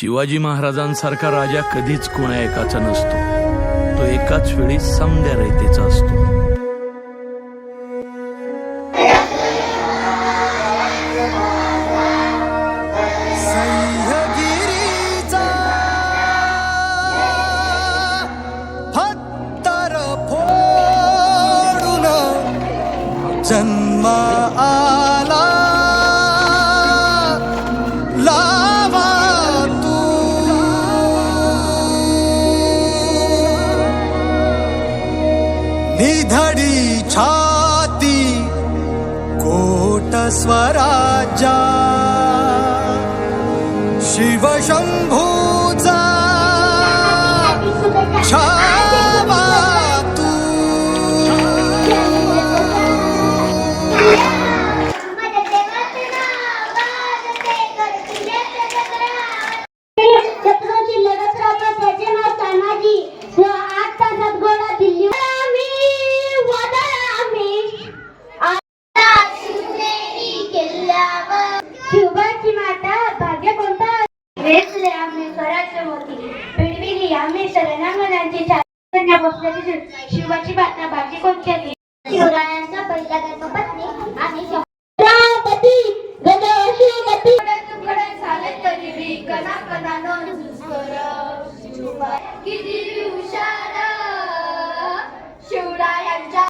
शिवाजी महाराजांसारखा राजा कधीच कोणा एकाचा नसतो. तो एकाच वेळी समद्या रयतेचा असतो. सह्यागिरीचा जन्म निधडी छाती कोट स्वराज्या शिवशंभूचा छावा आम्ही कराचे मोती. पिढविली आम्ही बसल्याची शिवाची माता भाग्य कोणती होती शिवरायांचा पहिला धर्मपत्नी आणि किती हुशार. शिवरायांच्या